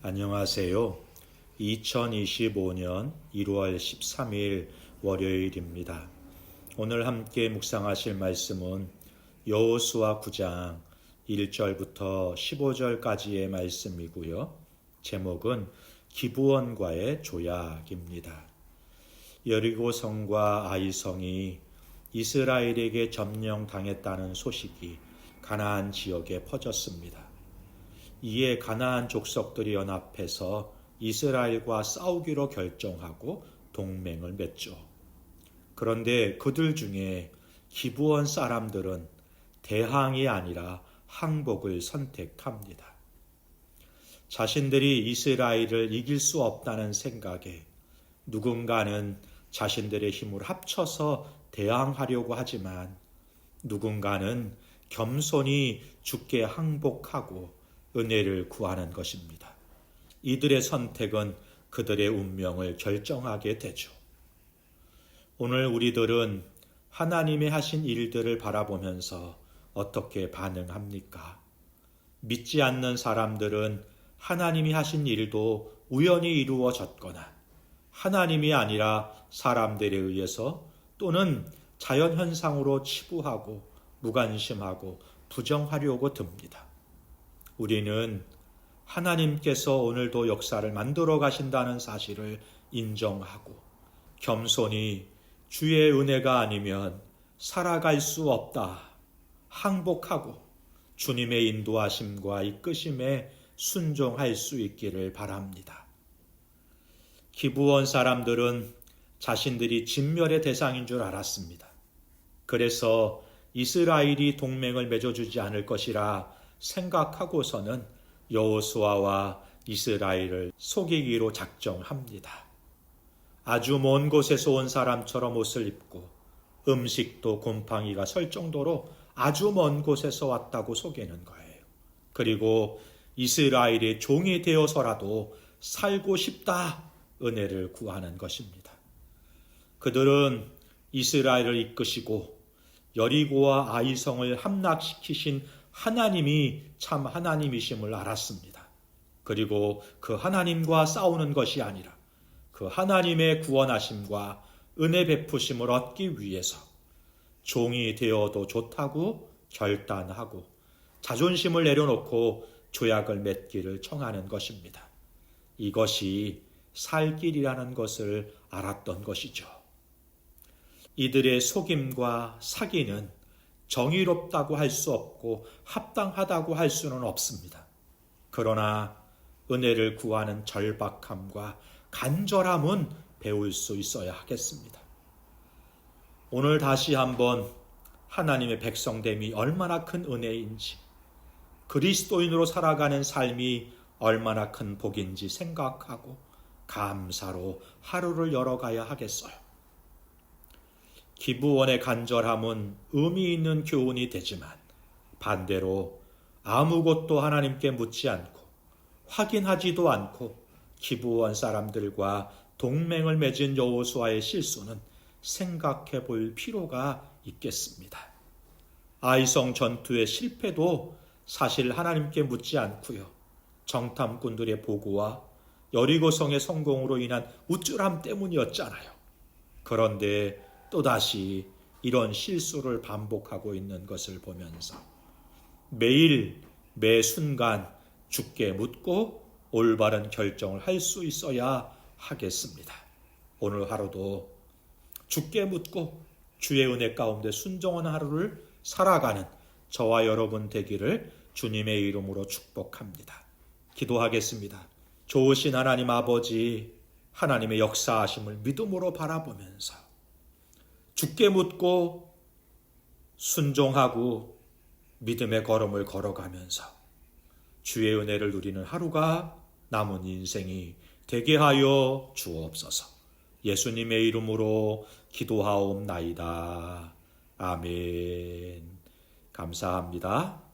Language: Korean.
안녕하세요. 2025년 1월 13일 월요일입니다. 오늘 함께 묵상하실 말씀은 여호수아 9장 1절부터 15절까지의 말씀이고요. 제목은 기부원과의 조약입니다. 여리고 성과 아이 성이 이스라엘에게 점령당했다는 소식이 가나안 지역에 퍼졌습니다. 이에 가나안 족속들이 연합해서 이스라엘과 싸우기로 결정하고 동맹을 맺죠. 그런데 그들 중에 기부원 사람들은 대항이 아니라 항복을 선택합니다. 자신들이 이스라엘을 이길 수 없다는 생각에 누군가는 자신들의 힘을 합쳐서 대항하려고 하지만 누군가는 겸손히 죽게 항복하고 은혜를 구하는 것입니다. 이들의 선택은 그들의 운명을 결정하게 되죠. 오늘 우리들은 하나님의 하신 일들을 바라보면서 어떻게 반응합니까? 믿지 않는 사람들은 하나님이 하신 일도 우연히 이루어졌거나 하나님이 아니라 사람들에 의해서 또는 자연현상으로 치부하고 무관심하고 부정하려고 듭니다. 우리는 하나님께서 오늘도 역사를 만들어 가신다는 사실을 인정하고 겸손히 주의 은혜가 아니면 살아갈 수 없다. 항복하고 주님의 인도하심과 이끄심에 순종할 수 있기를 바랍니다. 기부원 사람들은 자신들이 진멸의 대상인 줄 알았습니다. 그래서 이스라엘이 동맹을 맺어주지 않을 것이라 생각하고서는 여호수아와 이스라엘을 속이기로 작정합니다. 아주 먼 곳에서 온 사람처럼 옷을 입고 음식도 곰팡이가 설 정도로 아주 먼 곳에서 왔다고 속이는 거예요. 그리고 이스라엘의 종이 되어서라도 살고 싶다 은혜를 구하는 것입니다. 그들은 이스라엘을 이끄시고 여리고와 아이성을 함락시키신 하나님이 참 하나님이심을 알았습니다. 그리고 그 하나님과 싸우는 것이 아니라 그 하나님의 구원하심과 은혜 베푸심을 얻기 위해서 종이 되어도 좋다고 결단하고 자존심을 내려놓고 조약을 맺기를 청하는 것입니다. 이것이 살 길이라는 것을 알았던 것이죠. 이들의 속임과 사기는 정의롭다고 할 수 없고 합당하다고 할 수는 없습니다. 그러나 은혜를 구하는 절박함과 간절함은 배울 수 있어야 하겠습니다. 오늘 다시 한번 하나님의 백성됨이 얼마나 큰 은혜인지, 그리스도인으로 살아가는 삶이 얼마나 큰 복인지 생각하고 감사로 하루를 열어가야 하겠어요. 기부원의 간절함은 의미 있는 교훈이 되지만 반대로 아무것도 하나님께 묻지 않고 확인하지도 않고 기부원 사람들과 동맹을 맺은 여호수아의 실수는 생각해 볼 필요가 있겠습니다. 아이성 전투의 실패도 사실 하나님께 묻지 않고요. 정탐꾼들의 보고와 여리고성의 성공으로 인한 우쭐함 때문이었잖아요. 그런데 또다시 이런 실수를 반복하고 있는 것을 보면서 매일 매 순간 죽게 묻고 올바른 결정을 할 수 있어야 하겠습니다. 오늘 하루도 죽게 묻고 주의 은혜 가운데 순종하는 하루를 살아가는 저와 여러분 되기를 주님의 이름으로 축복합니다. 기도하겠습니다. 좋으신 하나님 아버지, 하나님의 역사하심을 믿음으로 바라보면서 죽게 묻고 순종하고 믿음의 걸음을 걸어가면서 주의 은혜를 누리는 하루가 남은 인생이 되게 하여 주옵소서. 예수님의 이름으로 기도하옵나이다. 아멘. 감사합니다.